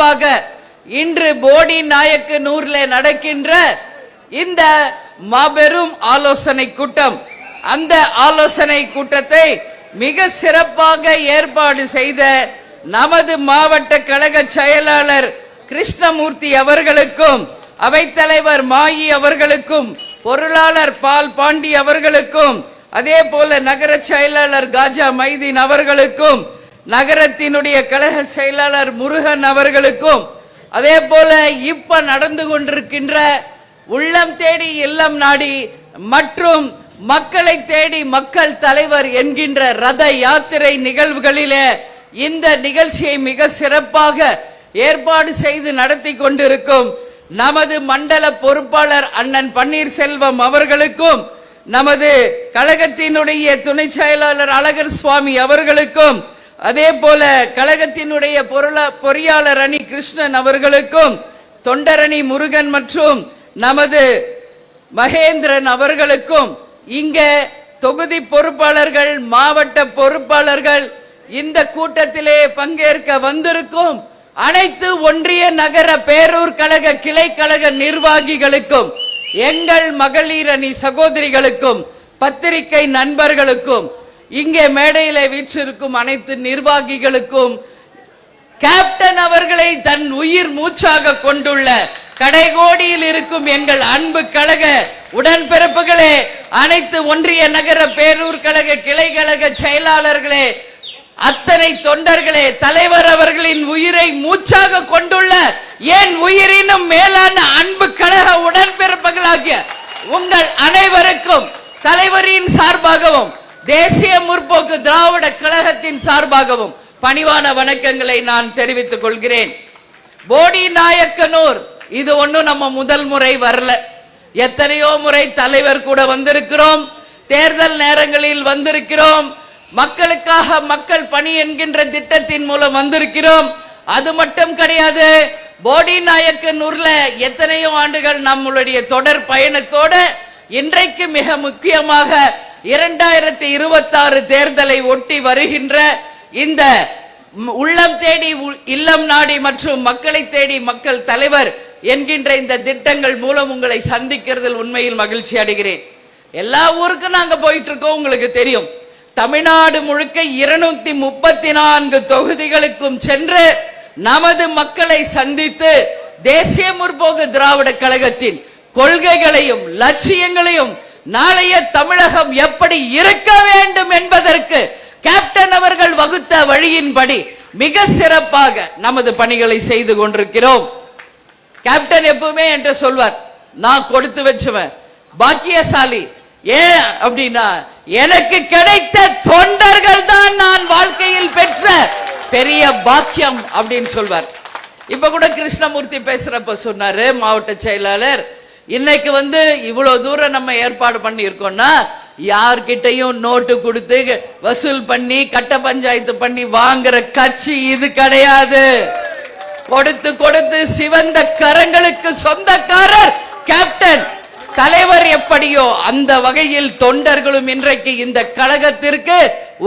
குறிப்பாக இன்று போடி நாயக்கு நூர்ல நடக்கின்ற இந்த மாபெரும் ஆலோசனை கூட்டம். அந்த ஆலோசனை கூட்டத்தை மிக சிறப்பாக ஏற்பாடு செய்த நமது மாவட்ட கழக செயலாளர் கிருஷ்ணமூர்த்தி அவர்களுக்கும் அவைத்தலைவர் மாயி அவர்களுக்கும் பொருளாளர் பால் பாண்டி அவர்களுக்கும் அதே போல நகர செயலாளர் காஜா மைதீன் அவர்களுக்கும் நகரத்தினுடைய கழக செயலாளர் முருகன் அவர்களுக்கும் அதே போல இப்ப நடந்து கொண்டிருக்கின்ற உள்ளம் தேடி இல்லம் நாடி மற்றும் மக்களை தேடி மக்கள் தலைவர் என்கின்ற ரத யாத்திரை நிகழ்வுகளிலே இந்த நிகழ்ச்சியை மிக சிறப்பாக ஏற்பாடு செய்து நடத்தி கொண்டிருக்கும் நமது மண்டல பொறுப்பாளர் அண்ணன் பன்னீர்செல்வம் அவர்களுக்கும் நமது கழகத்தினுடைய துணை செயலாளர் அழகர் சுவாமி அவர்களுக்கும் அதே போல கழகத்தினுடைய பொருளா பொறியாளர் அணி கிருஷ்ணன் அவர்களுக்கும் தொண்டரணி முருகன் மற்றும் நமது மகேந்திரன் அவர்களுக்கும் இங்க தொகுதி பொறுப்பாளர்கள் மாவட்ட பொறுப்பாளர்கள் இந்த கூட்டத்திலே பங்கேற்க வந்திருக்கும் அனைத்து ஒன்றிய நகர பேரூர் கழக கிளை கழக நிர்வாகிகளுக்கும் எங்கள் மகளிரணி சகோதரிகளுக்கும் பத்திரிகை நண்பர்களுக்கும் இங்கே மேடையில் வீற்றிருக்கும் அனைத்து நிர்வாகிகளுக்கும் கேப்டன் அவர்களை தன் உயிர் மூச்சாக கொண்டுள்ள கடைகோடியில் இருக்கும் எங்கள் அன்பு கழக உடன்பிறப்புகளே அனைத்து ஒன்றிய நகர பேரூர் கழக கிளை கழக செயலாளர்களே அத்தனை தொண்டர்களே தலைவர் அவர்களின் உயிரை மூச்சாக கொண்டுள்ள என் உயிரினும் மேலான அன்பு கழக உடன்பிறப்புகளாகிய உங்கள் அனைவருக்கும் தலைவரின் சார்பாகவும் தேசிய முற்போக்கு திராவிட கழகத்தின் சார்பாகவும் பணிவான வணக்கங்களை நான் தெரிவித்துக் கொள்கிறேன். போடி நாயக்கனூர் இது ஒன்றும் நம்ம முதல் முறை வரல. எத்தனையோ முறை தலைவர் கூட வந்திருக்கிறோம். தேர்தல் நேரங்களில் வந்திருக்கிறோம். மக்களுக்காக மக்கள் பணி என்கின்ற திட்டத்தின் மூலம் வந்திருக்கிறோம். அது மட்டும் கிடையாது போடி நாயக்கனூர்ல எத்தனையோ ஆண்டுகள் நம்மளுடைய தொடர் பயணத்தோட இன்றைக்கு மிக முக்கியமாக இரண்டாயிரத்தி இருபத்தாறு தேர்தலை ஒட்டி வருகின்ற இந்த உள்ளம் தேடி உ- இல்லம் நாடி மற்றும் மக்களை தேடி மக்கள் தலைவர் என்கின்ற இந்த திட்டங்கள் மூலம் உங்களை சந்திக்கிறதில் உண்மையில் மகிழ்ச்சி அடைகிறேன். எல்லா ஊருக்கும் நாங்க போயிட்டு இருக்கோம் உங்களுக்கு தெரியும். தமிழ்நாடு முழுக்க இருநூத்தி முப்பத்தி நான்கு தொகுதிகளுக்கும் சென்று நமது மக்களை சந்தித்து தேசிய முற்போக்கு திராவிட கழகத்தின் கொள்கைகளையும் லட்சியங்களையும் நாளைய தமிழகம் எப்படி இருக்க வேண்டும் என்பதற்கு கேப்டன் அவர்கள் வகுத்த வழியின்படி மிக சிறப்பாக நமது பணிகளை செய்து கொண்டிருக்கிறோம். கேப்டன் எப்பவுமே என்று சொல்வார் நான் கொடுத்து வச்சுவேன். பாக்கியசாலி ஏன் அப்படின்னா எனக்கு கிடைத்த தொண்டர்கள் தான் நான் வாழ்க்கையில் பெற்ற பெரிய பாக்கியம் அப்படின்னு சொல்வார். இப்ப கூட கிருஷ்ணமூர்த்தி பேசுறப்ப சொன்னாரு மாவட்ட செயலாளர் இன்னைக்கு வந்து இவ்வளவு தூரம் நம்ம ஏற்பாடு பண்ணி இருக்கோம்னா யார்கிட்டயும் நோட்டு கொடுத்து வசூல் பண்ணி கட்ட பஞ்சாயத்து பண்ணி வாங்குற கட்சி இது கிடையாது. கொடுத்து கொடுத்து சிவந்த கரங்களுக்கு சொந்தக்காரர் கேப்டன். தலைவர் எப்படியோ அந்த வகையில் தொண்டர்களும் இன்றைக்கு இந்த கழகத்திற்கு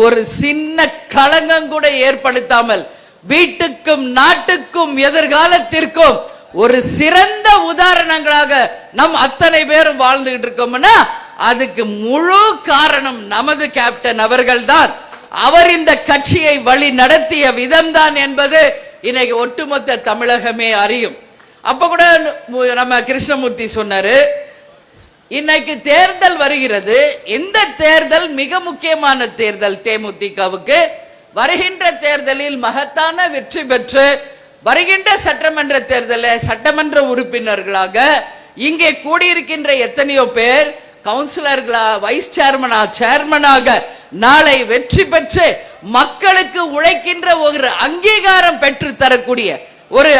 ஒரு சின்ன களங்கம் கூட ஏற்படுத்தாமல் வீட்டுக்கும் நாட்டுக்கும் எதிர்காலத்திற்கும் ஒரு சிறந்த உதாரணங்களாக நம் அத்தனை பேரும் வாழ்ந்துகிட்டு இருக்கோம்னா அதுக்கு முழு காரணம் நமது கேப்டன் அவர்கள் தான் அவர் இந்த கட்சியை வழி நடத்திய விதம்தான் என்பது இன்னைக்கு ஒட்டுமொத்த தமிழகமே அறியும். அப்ப கூட மு- நம்ம கிருஷ்ணமூர்த்தி சொன்னாரு இன்னைக்கு தேர்தல் வருகிறது. இந்த தேர்தல் மிக முக்கியமான தேர்தல் தேமுதிகவுக்கு. வருகின்ற தேர்தலில் மகத்தான வெற்றி பெற்று வருகின்ற சட்டமன்ற தேர்தலில் சட்டமன்ற உறுப்பினர்களாக இங்கே கூடியிருக்கின்ற எத்தனையோ பேர் கவுன்சிலர்களா வைஸ் சேர்மனா சேர்மனாக நாளை வெற்றி பெற்று மக்களுக்கு உழைக்கின்ற ஒரு அங்கீகாரம் பெற்று தரக்கூடிய ஒரு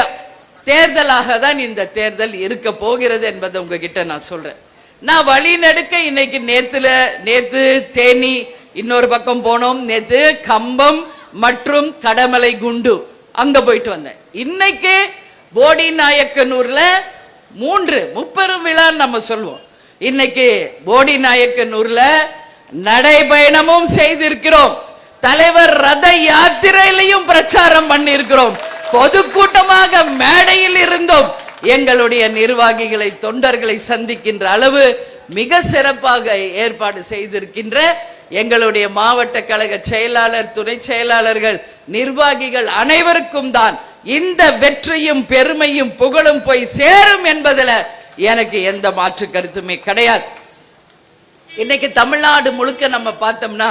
தேர்தலாக தான் இந்த தேர்தல் இருக்க போகிறது என்பதை உங்ககிட்ட நான் சொல்றேன். நான் வழி நடுக்க இன்னைக்கு நேத்துல நேத்து தேனி இன்னொரு பக்கம் போனோம். நேத்து கம்பம் மற்றும் கடமலை குண்டு. அங்க போயிட்டு வந்தேன். இன்னைக்கு போடி நாயக்கனூர்ல மூன்று முப்பெரும் விழான்னு நம்ம சொல்லுவோம் இன்னைக்கு போடி நாயக்கனூர்ல நடைபயணமும் செய்திருக்கிறோம். தலைவர் ரத யாத்திரையிலையும் பிரச்சாரம் பண்ணியிருக்கிறோம். பொதுக்கூட்டமாக மேடையில் இருந்தும். எங்களுடைய நிர்வாகிகளை தொண்டர்களை சந்திக்கின்ற அளவு மிக சிறப்பாக ஏற்பாடு செய்திருக்கின்ற எங்களுடைய மாவட்ட கழக செயலாளர் துணை செயலாளர்கள் நிர்வாகிகள் அனைவருக்கும் தான் இந்த வெற்றியும் பெருமையும் புகழும் போய் சேரும் என்பதில் எனக்கு எந்த மாற்று கருத்துமே கிடையாது. இன்னைக்கு தமிழ்நாடு முழுக்க நம்ம பார்த்தோம்னா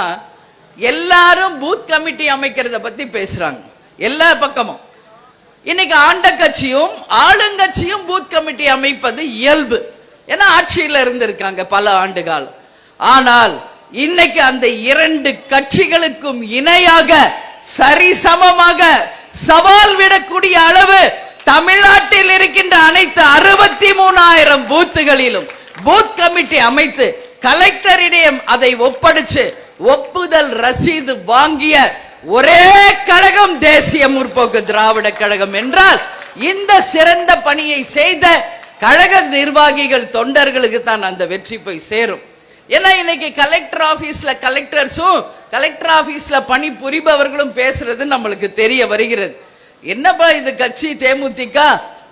எல்லாரும் பூத் கமிட்டி அமைக்கிறத பத்தி பேசுறாங்க. எல்லா பக்கமும். இன்னைக்கு ஆண்ட கட்சியும் ஆளுங்கட்சியும் பூத் கமிட்டி அமைப்பது இயல்பு. ஏன்னா ஆட்சியில் இருந்திருக்காங்க பல ஆண்டு காலம் ஆனால் இன்னைக்கு அந்த இரண்டு கட்சிகளுக்கும் இணையாக சரிசமமாக சவால் விடக்கூடிய அளவு தமிழ்நாட்டில் இருக்கின்ற அனைத்து அறுபத்தி மூணாயிரம் பூத்துகளிலும் பூத் கமிட்டி அமைத்து கலெக்டரிடம் அதை ஒப்படைச்சு ஒப்புதல் ரசீது வாங்கிய ஒரே கழகம் தேசிய முற்போக்கு திராவிட கழகம் என்றால் இந்த சிறந்த பணியை செய்த கழக நிர்வாகிகள் தொண்டர்களுக்கு தான் அந்த வெற்றி போய் சேரும். ஏன்னா இன்னைக்கு கலெக்டர் ஆஃபீஸில் கலெக்டர்ஸும் கலெக்டர் ஆஃபீஸில் பணி புரிபவர்களும் பேசுறது நம்மளுக்கு தெரிய வருகிறது. என்னப்பா இது கட்சி தேமுதிக?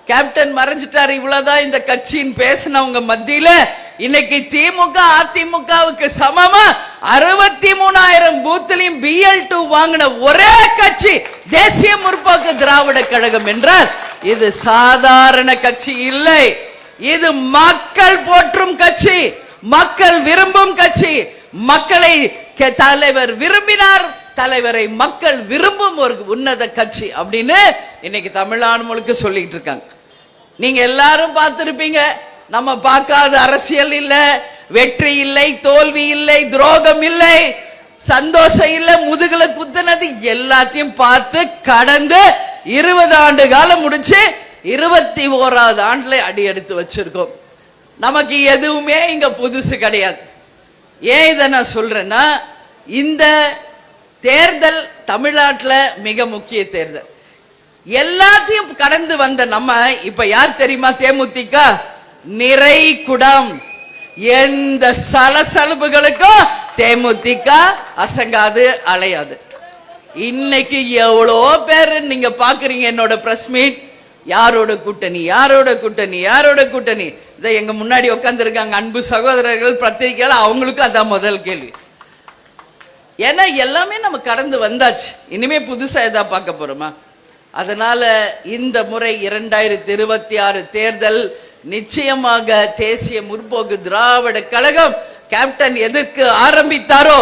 கேப்டன் மறைஞ்சிட்டார் இவ்வளவுதான் இந்த கட்சின்னு பேசினவங்க மத்தியில. இன்னைக்கு திமுக அதிமுகவுக்கு சமமா? அறுபத்தி மூணாயிரம் பூத்திலையும் பிஎல் டூ வாங்கின ஒரே கட்சி தேசிய முற்போக்கு திராவிட கழகம் என்றால் இது சாதாரண கட்சி இல்லை. இது மக்கள் போற்றும் கட்சி. மக்கள் விரும்பும் கட்சி. மக்களை கே- தலைவர் விரும்பினார். தலைவரை மக்கள் விரும்பும் ஒரு உன்னத கட்சி அப்படின்னு இன்னைக்கு தமிழ்நாடு முழுக்க சொல்லிட்டு இருக்காங்க. நீங்க எல்லாரும் பார்த்திருப்பீங்க. நம்ம பார்க்காத அரசியல் இல்லை. வெற்றி இல்லை தோல்வி இல்லை துரோகம் இல்லை. சந்தோஷம் இல்லை முதுகுல குத்துனது எல்லாத்தையும் பார்த்து கடந்து இருபது ஆண்டு காலம் முடிச்சு இருபத்தி ஓராவது ஆண்டுல அடி எடுத்து வச்சிருக்கோம். நமக்கு எதுவுமே இங்க புதுசு கிடையாது. ஏன் இதை நான் சொல்றேன்னா இந்த தேர்தல் தமிழ்நாட்டுல மிக முக்கிய தேர்தல். எல்லாத்தையும் கடந்து வந்த நம்ம இப்ப யார் தெரியுமா தேமுதிக? நிறை குடம். எந்த சலசலப்புகளுக்கும் தேமுதிக அசங்காது அலையாது. இன்னைக்கு எவ்வளோ பேர் நீங்க பாக்குறீங்க என்னோட பிரஸ் மீட் யாரோட கூட்டணி யாரோட கூட்டணி யாரோட கூட்டணி? இதை எங்க முன்னாடி உட்காந்துருக்காங்க அன்பு சகோதரர்கள் பத்திரிகையாளர் அவங்களுக்கும் அதான் முதல் கேள்வி. ஏன்னா எல்லாமே நம்ம கடந்து வந்தாச்சு. இனிமே புதுசாக எதா பார்க்க போறோமா? அதனால இந்த முறை இரண்டாயிரத்தி இருபத்தி ஆறு தேர்தல் நிச்சயமாக தேசிய முற்போக்கு திராவிட கழகம் கேப்டன் எதற்கு ஆரம்பித்தாரோ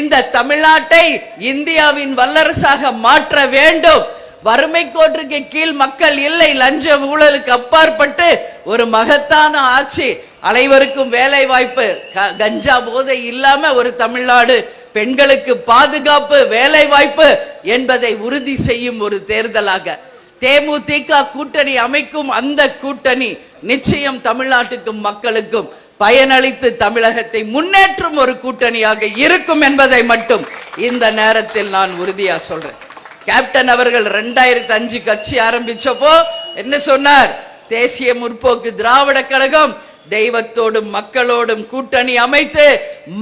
இந்த தமிழ்நாட்டை இந்தியாவின் வல்லரசாக மாற்ற வேண்டும் வறுமை கோட்டுக்கு கீழ் மக்கள் இல்லை லஞ்ச ஊழலுக்கு அப்பாற்பட்டு ஒரு மகத்தான ஆட்சி. அனைவருக்கும் வேலை வாய்ப்பு க- கஞ்சா போதை இல்லாம ஒரு தமிழ்நாடு. பெண்களுக்கு பாதுகாப்பு வேலை வாய்ப்பு என்பதை உறுதி செய்யும் ஒரு தேர்தலாக. தேமுதிக கூட்டணி அமைக்கும் அந்த கூட்டணி நிச்சயம் தமிழ்நாட்டுக்கும் மக்களுக்கும் பயனளித்து தமிழகத்தை முன்னேற்றும் ஒரு கூட்டணியாக இருக்கும் என்பதை மட்டும் இந்த நேரத்தில் நான் உறுதியா சொல்றேன். கேப்டன் அவர்கள் ரெண்டாயிரத்தி அஞ்சு கட்சி ஆரம்பிச்சப்போ என்ன சொன்னார்? தேசிய முற்போக்கு திராவிட கழகம் தெய்வத்தோடும் மக்களோடும் கூட்டணி அமைத்து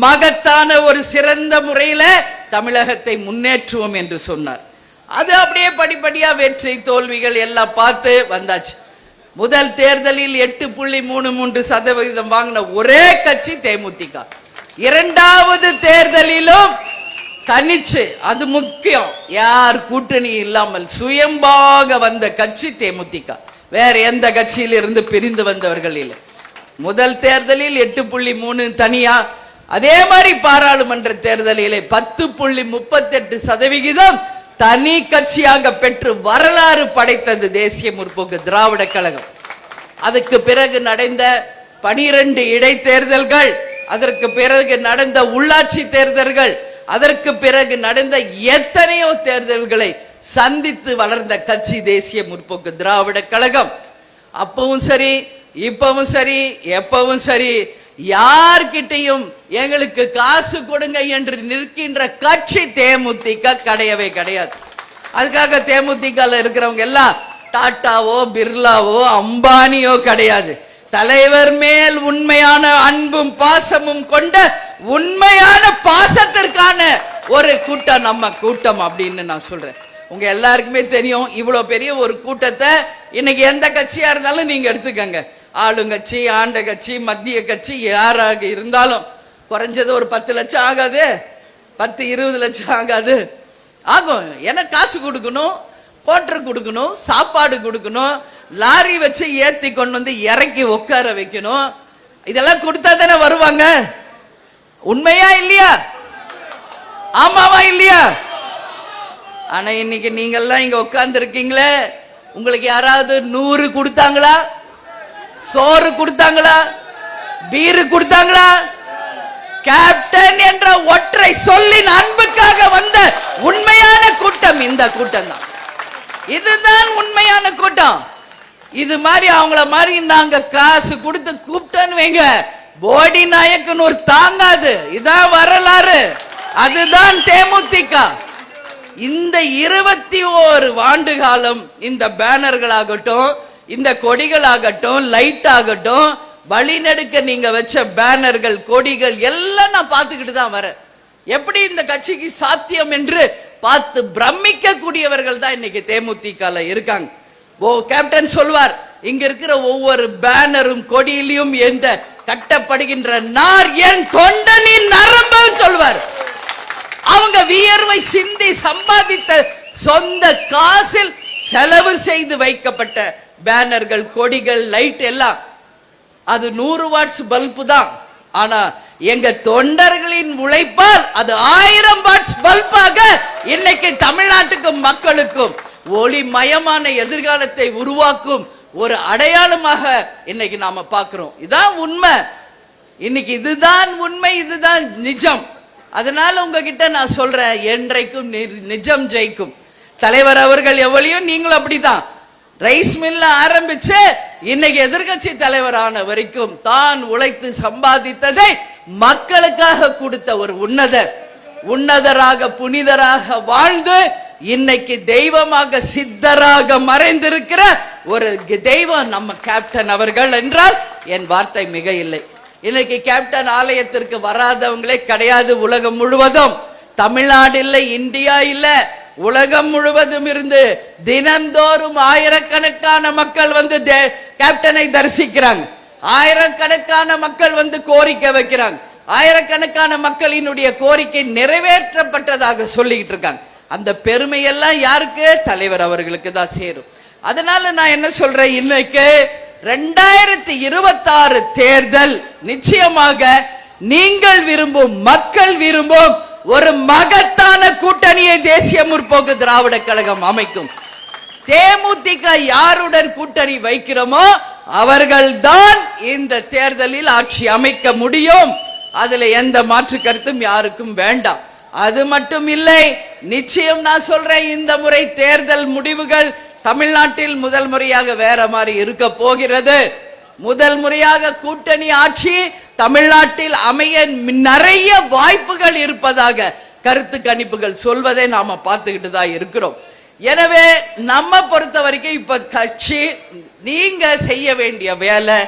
மகத்தான ஒரு சிறந்த முறையில தமிழகத்தை முன்னேற்றுவோம் என்று சொன்னார். அது அப்படியே படிப்படியா வெற்றி தோல்விகள் எல்லாம் பார்த்து வந்தாச்சு. முதல் தேர்தலில் எட்டு புள்ளி மூணு மூன்று சதவிகிதம் வாங்கின ஒரே கட்சி தேமுதிக. இரண்டாவது தேர்தலிலும் தனிச்சு அது முக்கியம். யார் கூட்டணி இல்லாமல் சுயம்பாக வந்த கட்சி தேமுதிக. வேற எந்த கட்சியிலிருந்து பிரிந்து வந்தவர்கள் இல்லை. முதல் தேர்தலில் எட்டு புள்ளி மூணு தனியா. அதே மாதிரி பாராளுமன்ற தேர்தலிலே பத்து புள்ளி முப்பத்தெட்டு சதவிகிதம் தனி கட்சியாக பெற்று வரலாறு படைத்தது தேசிய முற்போக்கு திராவிட கழகம். அதுக்கு பிறகு நடந்த பனிரெண்டு இடைத்தேர்தல்கள் அதற்கு பிறகு நடந்த உள்ளாட்சி தேர்தல்கள் அதற்கு பிறகு நடந்த எத்தனையோ தேர்தல்களை சந்தித்து வளர்ந்த கட்சி தேசிய முற்போக்கு திராவிட கழகம். அப்பவும் சரி இப்பவும் சரி எப்பவும் சரி யார்கிட்டையும் எங்களுக்கு காசு கொடுங்க என்று நிற்கின்ற கட்சி தேமுதிக கிடையவே கிடையாது. அதுக்காக தேமுதிக இருக்கிறவங்க எல்லாம் டாட்டாவோ பிர்லாவோ அம்பானியோ கிடையாது. தலைவர் மேல் உண்மையான அன்பும் பாசமும் கொண்ட உண்மையான பாசத்திற்கான ஒரு கூட்டம் நம்ம கூட்டம் அப்படின்னு நான் சொல்றேன். உங்க எல்லாருக்குமே தெரியும் இவ்வளவு பெரிய ஒரு கூட்டத்தை இன்னைக்கு எந்த கட்சியா இருந்தாலும் நீங்க எடுத்துக்கங்க. ஆளுங்கட்சி ஆண்ட கட்சி மத்திய கட்சி யாராக இருந்தாலும் குறைஞ்சது ஒரு பத்து லட்சம் ஆகாது. பத்து இருபது லட்சம் ஆகாது. ஆகும். ஏன்னா காசு கொடுக்கணும் கோட்டர் கொடுக்கணும் சாப்பாடு கொடுக்கணும் லாரி வச்சு ஏத்தி கொண்டு வந்து இறக்கி உட்கார வைக்கணும். இதெல்லாம் கொடுத்தா தானே வருவாங்க? உண்மையா இல்லையா? ஆமாவா இல்லையா? ஆனா இன்னைக்கு நீங்கெல்லாம் இங்க உட்கார்ந்து இருக்கீங்களே உங்களுக்கு யாராவது நூறு கொடுத்தாங்களா? சோறு கொடுத்தாங்களா? பீரு கொடுத்தாங்களா? கேப்டன் என்ற ஒற்றை சொல்லின் அன்புக்காக வந்த உண்மையான கூட்டம் இந்த கூட்டம் தான் இதுதான் உண்மையான கூட்டம். இது மாதிரி அவங்கள மாதிரி நாங்க காசு கொடுத்து கூப்பிட்டோன்னு வைங்க. போடி நாயக்கன் ஒரு தாங்காது. இதான் வரலாறு. அதுதான் தேமுதிக. இந்த இருபத்தி ஓரு ஆண்டு காலம் இந்த பேனர்களாகட்டும் இந்த கொடிகளாகட்டும் லைட் ஆகட்டும் வழிநடுக்க நீங்க வச்ச பேனர்கள் கொடிகள் எல்லாம் நான் பார்த்துக்கிட்டு தான் வரேன். எப்படி இந்த கட்சிக்கு சாத்தியம் என்று பார்த்து பிரமிக்க கூடியவர்கள் தான் இன்னைக்கு தேமுதிகல இருக்காங்க. ஓ கேப்டன் சொல்வார் இங்க இருக்கிற ஒவ்வொரு பேனரும் கொடியிலையும் எந்த கட்டப்படுகின்ற நார் என் தொண்டனின் நரம்பு சொல்வார். அவங்க வியர்வை சிந்தி சம்பாதித்த சொந்த காசில் செலவு செய்து வைக்கப்பட்ட பேனர்கள் கொடிகள் லைட் எல்லாம். அது நூறு வாட்ஸ் பல்பு தான். ஆனா எங்க தொண்டர்களின் உழைப்பால் அது ஆயிரம் வாட்ஸ் பல்பாக இன்னைக்கு தமிழ்நாட்டுக்கும் மக்களுக்கும் ஒளிமயமான எதிர்காலத்தை உருவாக்கும் ஒரு அடையாளமாக இன்னைக்கு நாம பார்க்கிறோம். இதான் உண்மை. இன்னைக்கு இதுதான் உண்மை இதுதான் நிஜம். அதனால உங்ககிட்ட நான் சொல்றேன் என்றைக்கும் நி- நிஜம் ஜெயிக்கும். தலைவர் அவர்கள் எவ்வளையும் நீங்களும் அப்படிதான் ரைஸ் மில்ல ஆரம்பிச்சு இன்னைக்கு எதிர்க்கட்சி தலைவரான வரைக்கும் தான் உழைத்து சம்பாதித்ததை மக்களுக்காக கொடுத்த ஒரு உன்னதர். உன்னதராக புனிதராக வாழ்ந்து இன்னைக்கு தெய்வமாக சித்தராக மறைந்திருக்கிற ஒரு தெய்வம் நம்ம கேப்டன் அவர்கள் என்றால் என் வார்த்தை மிக இல்லை இன்னைக்கு கேப்டன் ஆலயத்திற்கு வராதவங்களே கிடையாது உலகம் முழுவதும். தமிழ்நாடு இல்லை இந்தியா இல்லை உலகம் முழுவதும் இருந்து தினந்தோறும் ஆயிரக்கணக்கான மக்கள் வந்து கேப்டனை தரிசிக்கிறாங்க. ஆயிரக்கணக்கான மக்கள் வந்து கோரிக்கை வைக்கிறாங்க. ஆயிரக்கணக்கான மக்களினுடைய கோரிக்கை நிறைவேற்றப்பட்டதாக சொல்லிக்கிட்டு இருக்காங்க. அந்த பெருமையெல்லாம் யாருக்கு? தலைவர் அவர்களுக்கு தான் சேரும். அதனால நான் என்ன சொல்றேன்? இன்னைக்கு ரெண்டாயிரத்தி இருபத்தாறு தேர்தல் நிச்சயமாக நீங்கள் விரும்பும் மக்கள் விரும்பும் ஒரு மகத்தான கூட்டணியை தேசிய முற்போக்கு திராவிட கழகம் அமைக்கும். தேமுதிக யாருடன் கூட்டணி வைக்கிறோமோ அவர்கள்தான் இந்த தேர்தலில் ஆட்சி அமைக்க முடியும். அதுல எந்த மாற்று கருத்தும் யாருக்கும் வேண்டாம். அது மட்டும் இல்லை நிச்சயம் நான் சொல்றேன் இந்த முறை தேர்தல் முடிவுகள் தமிழ்நாட்டில் முதல் முறையாக வேற மாதிரி இருக்க போகிறது. முதல் முறையாக கூட்டணி ஆட்சி தமிழ்நாட்டில் அமைய நிறைய வாய்ப்புகள் இருப்பதாக கருத்து கணிப்புகள் சொல்வதை நாம பார்த்துக்கிட்டு தான் இருக்கிறோம். எனவே நம்ம பொறுத்த வரைக்கும் இப்ப கட்சி நீங்க செய்ய வேண்டிய வேலை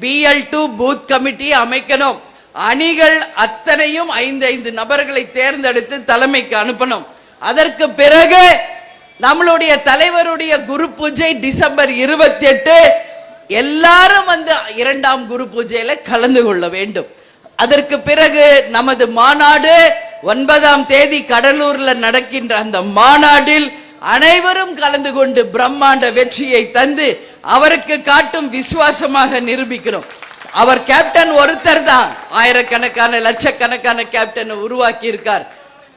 பிஎல் டு பூத் கமிட்டி அமைக்கணும். அணிகள் அத்தனையும் ஐந்து ஐந்து நபர்களை தேர்ந்தெடுத்து தலைமைக்கு அனுப்பணும். அதற்கு பிறகு நம்மளுடைய தலைவருடைய குரு பூஜை டிசம்பர் இருபத்தி எட்டு எல்லாரும் வந்து இரண்டாம் குரு பூஜையில கலந்து கொள்ள வேண்டும். அதற்கு பிறகு நமது மாநாடு ஒன்பதாம் தேதி கடலூர்ல நடக்கின்ற அந்த மாநாட்டில் அனைவரும் கலந்து கொண்டு பிரம்மாண்ட வெற்றியை தந்து அவருக்கு காட்டும் விசுவாசமாக நிரூபிக்கிறோம். அவர் கேப்டன் ஒருத்தர் தான் ஆயிரக்கணக்கான லட்சக்கணக்கான கேப்டன் உருவாக்கி இருக்கார்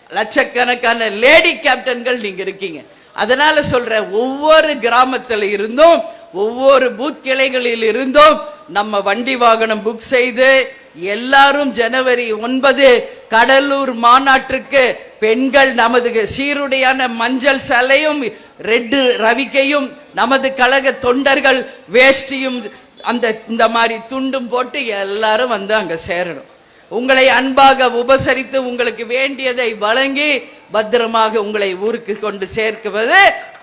லட்சக்கணக்கான லேடி கேப்டன்கள் நீங்க இருக்கீங்க. அதனால சொல்ற ஒவ்வொரு கிராமத்துல இருந்தும் ஒவ்வொரு பூத் கிளைகளில் இருந்தும் நம்ம வண்டி வாகனம் புக் செய்து எல்லாரும் ஜனவரி ஒன்பது கடலூர் மாநாட்டிற்கு பெண்கள் நமது சீருடையான மஞ்சள் சலையும் ரெட்டு ரவிக்கையும் நமது கழக தொண்டர்கள் வேஷ்டியும் அந்த இந்த மாதிரி துண்டும் போட்டு எல்லாரும் வந்து அங்க சேரணும். உங்களை அன்பாக உபசரித்து உங்களுக்கு வேண்டியதை வழங்கி பத்திரமாக உங்களை ஊருக்கு கொண்டு சேர்க்குவது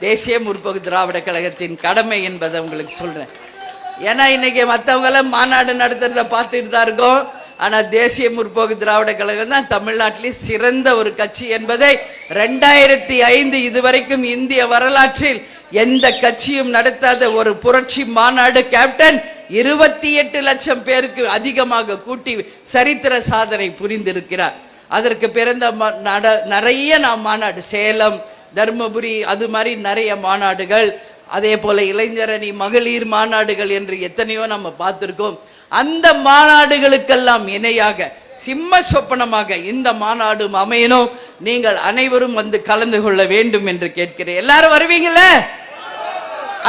தேசிய முற்போக்கு திராவிட கழகத்தின் கடமை என்பதை உங்களுக்கு சொல்றேன். ஏன்னா இன்னைக்கு மற்றவங்களாம் மாநாடு நடத்துறத பார்த்துட்டு தான் இருக்கோம். ஆனால் தேசிய முற்போக்கு திராவிட கழகம் தான் தமிழ்நாட்டிலே சிறந்த ஒரு கட்சி என்பதை ரெண்டாயிரத்தி ஐந்து இதுவரைக்கும் இந்திய வரலாற்றில் எந்த கட்சியும் நடத்தாத ஒரு புரட்சி மாநாடு கேப்டன் இருபத்தி எட்டு லட்சம் பேருக்கு அதிகமாக கூட்டி சரித்திர சாதனை புரிந்திருக்கிறார். அதற்கு பிறந்த ம- நட- நிறைய நாம் மாநாடு சேலம் தர்மபுரி அது மாதிரி நிறைய மாநாடுகள் அதே போல இளைஞரணி மகளிர் மாநாடுகள் என்று எத்தனையோ நம்ம பார்த்துருக்கோம். அந்த மாநாடுகளுக்கெல்லாம் இணையாக சிம்ம சொப்பனமாக இந்த மாநாடும் அமையணும். நீங்கள் அனைவரும் வந்து கலந்து கொள்ள வேண்டும் என்று கேட்கிறேன். எல்லாரும் வருவீங்கள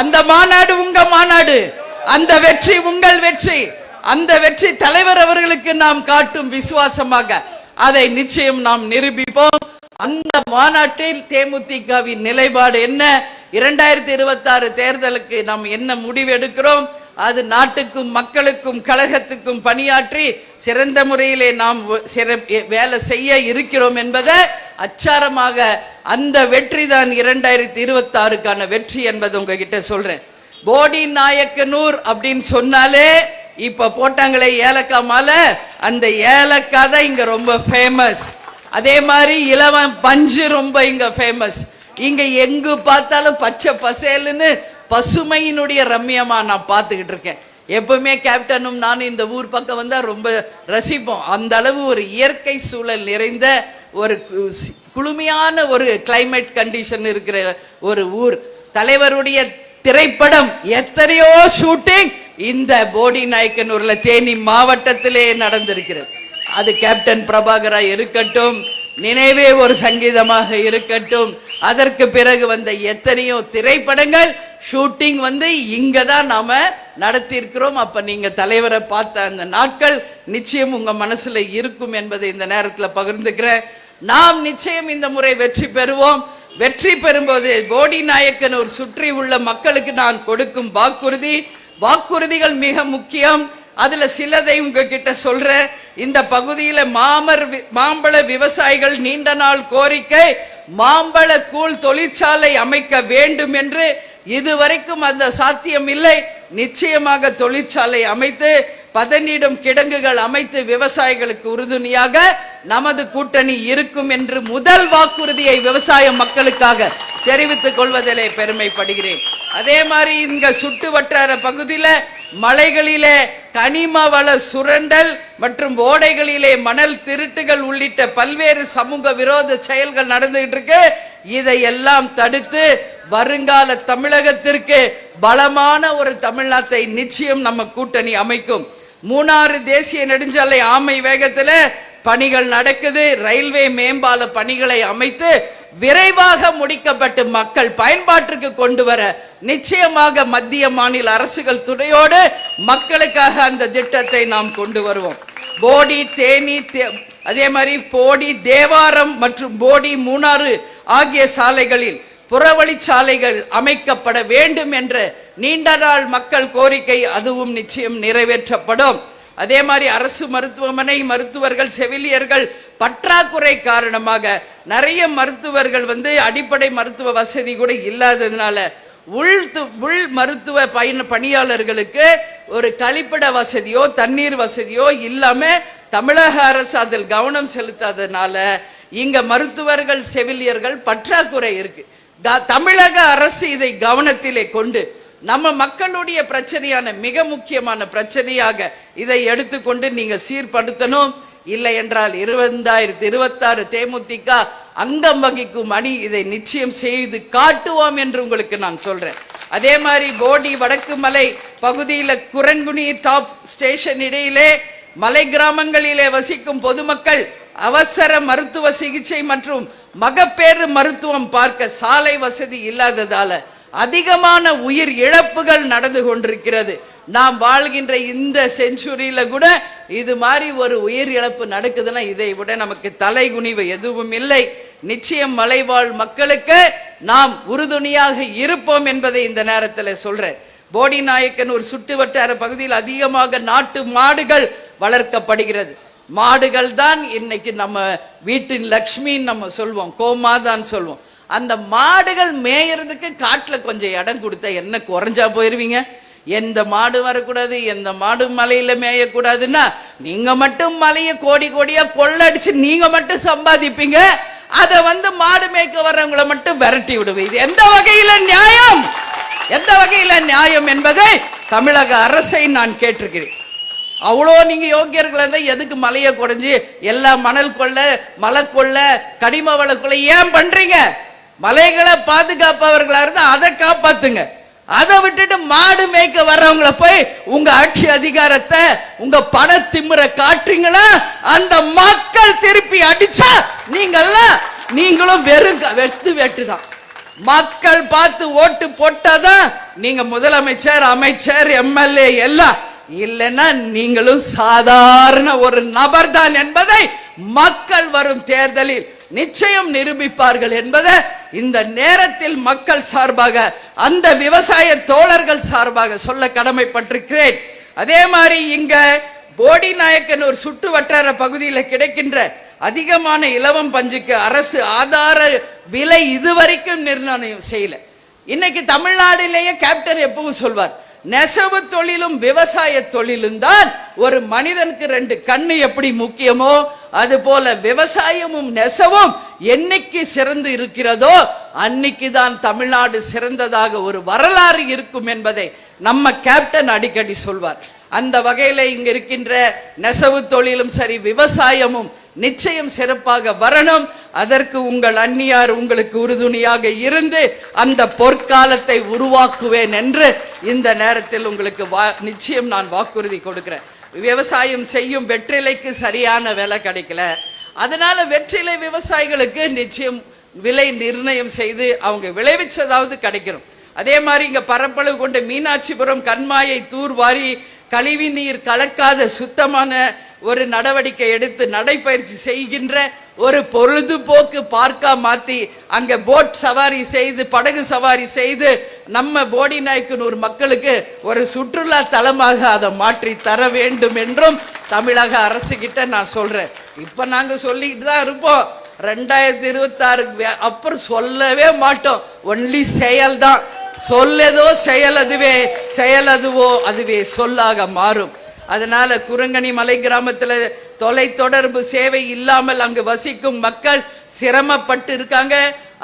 அந்த மாநாடு உங்க மாநாடு. அந்த வெற்றி உங்கள் வெற்றி. அந்த வெற்றி தலைவர் அவர்களுக்கு நாம் காட்டும் விசுவாசமாக. அதை நிச்சயம் நாம் நிரூபிப்போம். அந்த மாநாட்டில் தேமுதிகவின் நிலைப்பாடு என்ன? இரண்டாயிரத்தி இருபத்தி ஆறு தேர்தலுக்கு நாம் என்ன முடிவு எடுக்கிறோம் அது நாட்டுக்கும் மக்களுக்கும் கழகத்துக்கும் பணியாற்றி சிறந்த முறையிலே நாம் வேலை செய்ய இருக்கிறோம் என்பதை அச்சாரமாக அந்த வெற்றி தான் இரண்டாயிரத்தி இருபத்தி ஆறுக்கான வெற்றி என்பது உங்ககிட்ட சொல்றேன். போடி நாயக்கனூர் அப்படின்னு சொன்னாலே இப்ப போட்டாங்களே ஏலக்காய் மாலை. அந்த ஏலக்காய் தான் இங்க ரொம்ப ஃபேமஸ் அதே மாதிரி இளவன் பஞ்சு ரொம்ப இங்க ஃபேமஸ் இங்க எங்கு பார்த்தாலும் பச்சை பசேலுன்னு பசுமையினுடைய ரம்யமாக நான் பார்த்துக்கிட்டு இருக்கேன். எப்பவுமே கேப்டனும் நானும் இந்த ஊர் பக்கம் வந்தால் ரொம்ப ரசிப்போம். அந்த அளவு ஒரு இயற்கை சூழல் நிறைந்த ஒரு குளுமையான ஒரு கிளைமேட் கண்டிஷன் இருக்கிற ஒரு ஊர். தலைவருடைய திரைப்படம் எத்தனையோ ஷூட்டிங் இந்த போடி நாயக்கனூர்ல தேனி மாவட்டத்திலே நடந்திருக்கிறது. அது கேப்டன் பிரபாகரா இருக்கட்டும் நினைவே ஒரு சங்கீதமாக இருக்கட்டும். அதற்கு பிறகு வந்த எத்தனையோ திரைப்படங்கள் ஷூட்டிங் வந்து இங்க தான் நாம நடத்தி இருக்கிறோம் அப்ப நீங்க தலைவரை பார்த்த அந்த நாட்கள் நிச்சயம் உங்க மனசுல இருக்கும் என்பதை இந்த நேரத்தில் பகிர்ந்துக்கிறேன். நாம் நிச்சயம் இந்த முறை வெற்றி பெறுவோம். வெற்றி பெறும்போது போடி ஒரு சுற்றி உள்ள மக்களுக்கு நான் கொடுக்கும் வாக்குறுதி. வாக்குறுதிகள் மிக முக்கியம். அதுல சிலதை உங்ககிட்ட சொல்கிறேன் இந்த பகுதியில மாமர் மாம்பழ விவசாயிகள் நீண்ட நாள் கோரிக்கை. மாம்பழ கூழ் தொழிற்சாலை அமைக்க வேண்டும் என்று இதுவரைக்கும் அந்த சாத்தியம் இல்லை. நிச்சயமாக தொழிற்சாலை அமைத்து பதனிடும் கிடங்குகள் அமைத்து விவசாயிகளுக்கு உறுதுணையாக நமது கூட்டணி இருக்கும் என்று முதல் வாக்குறுதியை விவசாய மக்களுக்காக தெரிவித்துக் கொள்வதிலே பெருமைப்படுகிறேன். அதே மாதிரி இங்க சுட்டு வட்டார பகுதியில மலைகளிலே கனிம வள சுரண்டல் மற்றும் ஓடைகளிலே மணல் திருட்டுகள் உள்ளிட்ட பல்வேறு சமூக விரோத செயல்கள் நடந்துகிட்டு இருக்கு. இதையெல்லாம் தடுத்து வருங்கால தமிழகத்திற்கு பலமான ஒரு தமிழ்நாட்டை நிச்சயம் நம்ம கூட்டணி அமைக்கும். மூணாறு தேசிய நெடுஞ்சாலை ஆமை வேகத்தில் பணிகள் நடக்குது. ரயில்வே மேம்பால பணிகளை அமைத்து விரைவாக முடிக்கப்பட்டு மக்கள் பயன்பாட்டிற்கு கொண்டு வர நிச்சயமாக மத்திய மாநில அரசுகள் துணையோடு மக்களுக்காக அந்த திட்டத்தை நாம் கொண்டு வருவோம். போடி தேனி தே- அதே மாதிரி போடி தேவாரம் மற்றும் போடி மூணாறு ஆகிய சாலைகளில் புறவழி சாலைகள் அமைக்கப்பட வேண்டும் என்ற நீண்ட நாள் மக்கள் கோரிக்கை அதுவும் நிச்சயம் நிறைவேற்றப்படும். அதே மாதிரி அரசு மருத்துவமனை மருத்துவர்கள் செவிலியர்கள் பற்றாக்குறை காரணமாக நிறைய மருத்துவர்கள் வந்து அடிப்படை மருத்துவ வசதி கூட இல்லாததுனால உள் து- உள் மருத்துவ பயண பணியாளர்களுக்கு ஒரு கழிப்பிட வசதியோ தண்ணீர் வசதியோ இல்லாமல் தமிழக அரசு அதில் கவனம் செலுத்தாதனால இங்க மருத்துவர்கள் செவிலியர்கள் பற்றாக்குறை இருக்கு. தமிழக அரசு இதை கவனத்திலே கொண்டு நம்ம மக்களுடைய பிரச்சனையான மிக முக்கியமான பிரச்சனையாக இதை எடுத்துக்கொண்டு நீங்க சீர்படுத்தணும். இல்லை என்றால் இருபதாயிரத்தி இருபத்தாறு தேமுதிக அங்கம் வகிக்கும் அணி இதை நிச்சயம் செய்து காட்டுவோம் என்று உங்களுக்கு நான் சொல்றேன். அதே மாதிரி போடி வடக்கு மலை பகுதியில குரங்குனி டாப் ஸ்டேஷன் இடையிலே மலை கிராமங்களிலே வசிக்கும் பொதுமக்கள் அவசர மருத்துவ சிகிச்சை மற்றும் மகப்பேறு மருத்துவம் பார்க்க சாலை வசதி இல்லாததால அதிகமான உயிர் இழப்புகள் நடந்து கொண்டிருக்கிறது. நாம் வாழ்கின்ற இந்த செஞ்சுரியில கூட இது மாதிரி ஒரு உயிர் இழப்பு நடக்குதுன்னா இதை விட நமக்கு தலைகுனிவு எதுவும் இல்லை. நிச்சயம் மலைவாழ் மக்களுக்கு நாம் உறுதுணையாக இருப்போம் என்பதை இந்த நேரத்தில் சொல்றேன். போடி நாயக்கன் ஒரு சுட்டு வட்டார பகுதியில் அதிகமாக நாட்டு மாடுகள் வளர்க்கப்படுகிறது. மாடுகள் தான் இன்னைக்கு நம்ம வீட்டின் லக்ஷ்மின்னு நம்ம சொல்வோம் கோமாதான் சொல்வோம். அந்த மாடுகள் மேயறதுக்கு காட்டில் கொஞ்சம் இடம் கொடுத்தா என்ன குறைஞ்சா போயிருவீங்க? எந்த மாடு வரக்கூடாது எந்த மாடு மலையில மேயக்கூடாதுன்னா நீங்க மட்டும் மலையை கோடி கோடியா கொள்ளடிச்சு நீங்க மட்டும் சம்பாதிப்பீங்க. அதை வந்து மாடு மேய்க்க வர்றவங்களை மட்டும் விரட்டி விடுவேன் இது எந்த வகையில நியாயம்? எந்த வகையில் நியாயம் என்பதை தமிழக அரசை நான் கேட்டிருக்கிறேன். அவ்வளோ நீங்கள் யோக்கியர்கள் இருந்தால் எதுக்கு மலையை குறைஞ்சு எல்லா மணல் கொள்ள மலை கொள்ள கனிம வள கொள்ள ஏன் பண்ணுறீங்க மலைகளை பாதுகாப்பவர்களாக இருந்தால் அதை காப்பாத்துங்க. அதை விட்டுட்டு மாடு மேய்க்க வர்றவங்கள போய் உங்க ஆட்சி அதிகாரத்தை உங்க பண திமுற காட்டுறீங்களா? அந்த மக்கள் திருப்பி அடிச்சா நீங்கள்லாம் நீங்களும் வெறும் வெட்டு வெட்டு தான் மக்கள் பார்த்து ஓட்டு போட்டாதான் நீங்க முதலமைச்சர் அமைச்சர் எம்எல்ஏ எல்லாம். இல்லைன்னா நீங்களும் சாதாரண ஒரு நபர் தான் என்பதை மக்கள் வரும் தேர்தலில் நிச்சயம் நிரூபிப்பார்கள் என்பதை இந்த நேரத்தில் மக்கள் சார்பாக அந்த விவசாய தோழர்கள் சார்பாக சொல்ல கடமைப்பட்டிருக்கிறேன். அதே மாதிரி இங்க போடி நாயக்கன் ஒரு சுட்டு வட்டார பகுதியில் கிடைக்கின்ற அதிகமான இலவம் பஞ்சுக்கு அரசு ஆதார விலை இதுவரைக்கும் நிர்ணயம் செய்யல. இன்னைக்கு தமிழ்நாடுலேயே கேப்டன் எப்பவும் சொல்வார் நெசவு தொழிலும் விவசாய தொழிலும் தான் ஒரு மனிதனுக்கு ரெண்டு கண்ணு எப்படி முக்கியமோ அது போல விவசாயமும் நெசவும் என்னைக்கு சிறந்து இருக்கிறதோ அன்னைக்கு தான் தமிழ்நாடு சிறந்ததாக ஒரு வரலாறு இருக்கும் என்பதை நம்ம கேப்டன் அடிக்கடி சொல்வார். அந்த வகையில் இங்கே இருக்கின்ற நெசவு தொழிலும் சரி விவசாயமும் நிச்சயம் சிறப்பாக வரணும். அதற்கு உங்கள் அந்நியார் உங்களுக்கு உறுதுணையாக இருந்து அந்த பொற்காலத்தை உருவாக்குவேன் என்று இந்த நேரத்தில் உங்களுக்கு வா- நிச்சயம் நான் வாக்குறுதி கொடுக்கிறேன். விவசாயம் செய்யும் வெற்றிலைக்கு சரியான விலை கிடைக்கல. அதனால வெற்றிலை விவசாயிகளுக்கு நிச்சயம் விலை நிர்ணயம் செய்து அவங்க விளைவிச்சதாவது கிடைக்கணும். அதே மாதிரி இங்கே பரப்பளவு கொண்ட மீனாட்சிபுரம் கண்மாயை தூர்வாரி கழிவு நீர் கலக்காத சுத்தமான ஒரு நடவடிக்கை எடுத்து நடைபயிற்சி செய்கின்ற ஒரு பொழுதுபோக்கு பார்க்கா மாத்தி அங்க போட் சவாரி செய்து படகு சவாரி செய்து நம்ம போடி நாய்க்குனூர் மக்களுக்கு ஒரு சுற்றுலா தலமாக அதை மாற்றி தர வேண்டும் என்றும் தமிழக அரசு கிட்ட நான் சொல்றேன். இப்ப நாங்க சொல்லிட்டு தான் இருப்போம். ரெண்டாயிரத்தி இருபத்தி ஆறுக்கு அப்புறம் சொல்லவே மாட்டோம். ஒன்லி செயல் தான் சொல்லதோ செயல் அதுவே செயல் அதுவோ அதுவே சொல்லாக மாறும். அதனால குரங்கணி மலை கிராமத்துல தொலைத்தொடர்பு சேவை இல்லாமல் அங்கு வசிக்கும் மக்கள் சிரமப்பட்டு இருக்காங்க.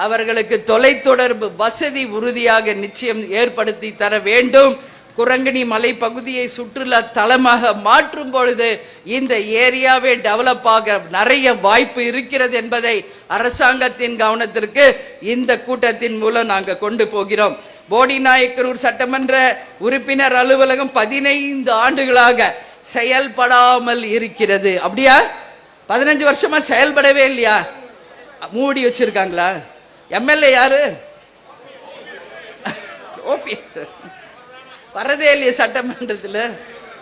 அவர்களுக்கு தொலைத்தொடர்பு வசதி உறுதியாக நிச்சயம் ஏற்படுத்தி தர வேண்டும். குரங்கணி மலை பகுதியை சுற்றுலா தலமாக மாற்றும் பொழுது இந்த ஏரியாவே டெவலப் ஆக நிறைய வாய்ப்பு இருக்கிறது என்பதை அரசாங்கத்தின் கவனத்திற்கு இந்த கூட்டத்தின் மூலம் நாங்கள் கொண்டு போகிறோம். போடி நாயக்கரூர் சட்டமன்ற உறுப்பினர் அலுவலகம் பதினைந்து ஆண்டுகளாக செயல்படாமல் இருக்கிறது. அப்படியா? பதினஞ்சு வருஷமா செயல்படவே இல்லையா? மூடி வச்சிருக்காங்களா? எம்எல்ஏ யாரு? ஓபிஎஸ் வரதே இல்லையே சட்டமன்றத்தில்?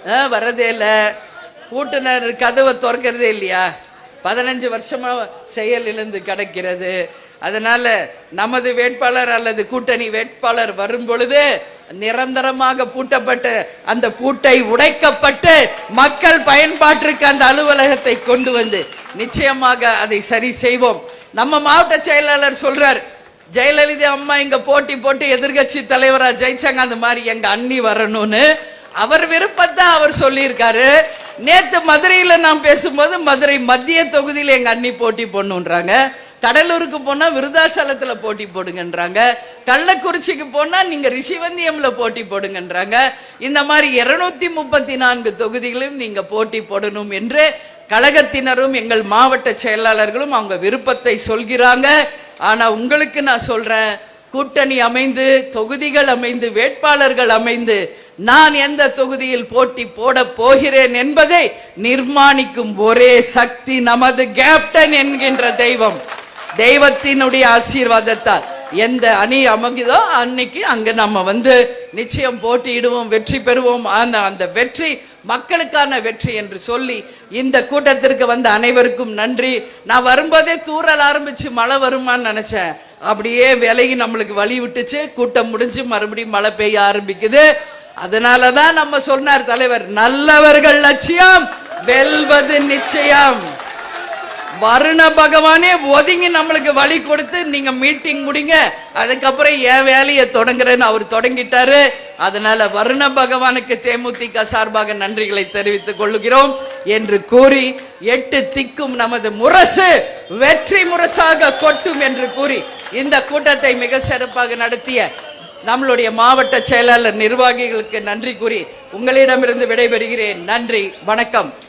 வரதே இல்லை. கூட்டுனர் கதவை திறக்கிறதே இல்லையா? பதினஞ்சு வருஷமா செயல் இழந்து கிடக்கிறது. அதனால நமது வேட்பாளர் அல்லது கூட்டணி வேட்பாளர் வரும் பொழுது நிரந்தரமாக பூட்டப்பட்டு அந்த பூட்டை உடைக்கப்பட்டு மக்கள் பயன்பாட்டிற்கு அந்த அலுவலகத்தை கொண்டு வந்து நிச்சயமாக அதை சரி செய்வோம். நம்ம மாவட்ட செயலாளர் சொல்றார் ஜெயலலிதா அம்மா இங்க போட்டி போட்டு எதிர்கட்சி தலைவரா ஜெயிச்சாங்க அந்த மாதிரி எங்க அண்ணி வரணும்னு. அவர் விருப்பத்தை அவர் சொல்லியிருக்காரு. நேத்து மதுரையில நான் பேசும்போது மதுரை மத்திய தொகுதியில் எங்க அண்ணி போட்டி போடணுன்றாங்க கடலூருக்கு போனா விருதாசலத்துல போட்டி போடுங்கன்றாங்க. கள்ளக்குறிச்சிக்கு போனா நீங்க ரிஷிவந்தியம்ல போட்டி போடுங்கன்றாங்க. இந்த மாதிரி இருநூத்தி முப்பத்தி நான்கு தொகுதிகளையும் நீங்க போட்டி போடணும் என்று கழகத்தினரும் எங்கள் மாவட்ட செயலாளர்களும் அவங்க விருப்பத்தை சொல்கிறாங்க. ஆனா உங்களுக்கு நான் சொல்றேன் கூட்டணி அமைந்து தொகுதிகள் அமைந்து வேட்பாளர்கள் அமைந்து நான் எந்த தொகுதியில் போட்டி போட போகிறேன் என்பதை நிர்மாணிக்கும் ஒரே சக்தி நமது கேப்டன் என்கின்ற தெய்வம். தெய்வத்தினுடைய ஆசீர்வாதத்தால் எந்த அணி அமைக்குதோ அன்னைக்கு அங்க நம்ம வந்து நிச்சயம் போட்டியிடுவோம் வெற்றி பெறுவோம். அந்த அந்த வெற்றி மக்களுக்கான வெற்றி என்று சொல்லி இந்த கூட்டத்திற்கு வந்த அனைவருக்கும் நன்றி. நான் வரும்போதே தூறல் ஆரம்பிச்சு மழை வருமான்னு நினைச்சேன். அப்படியே விலகி நம்மளுக்கு வழி விட்டுச்சு. கூட்டம் முடிஞ்சு மறுபடியும் மழை பெய்ய ஆரம்பிக்குது. அதனாலதான் நம்ம சொன்னார் தலைவர் நல்லவர்கள் லட்சியம் வெல்வது நிச்சயம். வருண பகவானே ஒதுங்கி நம்மளுக்கு வழி கொடுத்து நீங்க மீட்டிங் முடிங்க. அதுக்கப்புறம் என் வேலையை தொடங்குறேன்னு அவர் தொடங்கிட்டாரு. அதனால வருண பகவானுக்கு தேமுதிக சார்பாக நன்றிகளை தெரிவித்துக் கொள்கிறோம் என்று கூறி எட்டு திக்கும் நமது முரசு வெற்றி முரசாக கொட்டும் என்று கூறி இந்த கூட்டத்தை மிக சிறப்பாக நடத்திய நம்மளுடைய மாவட்ட செயலாளர் நிர்வாகிகளுக்கு நன்றி கூறி உங்களிடமிருந்து விடைபெறுகிறேன். நன்றி வணக்கம்.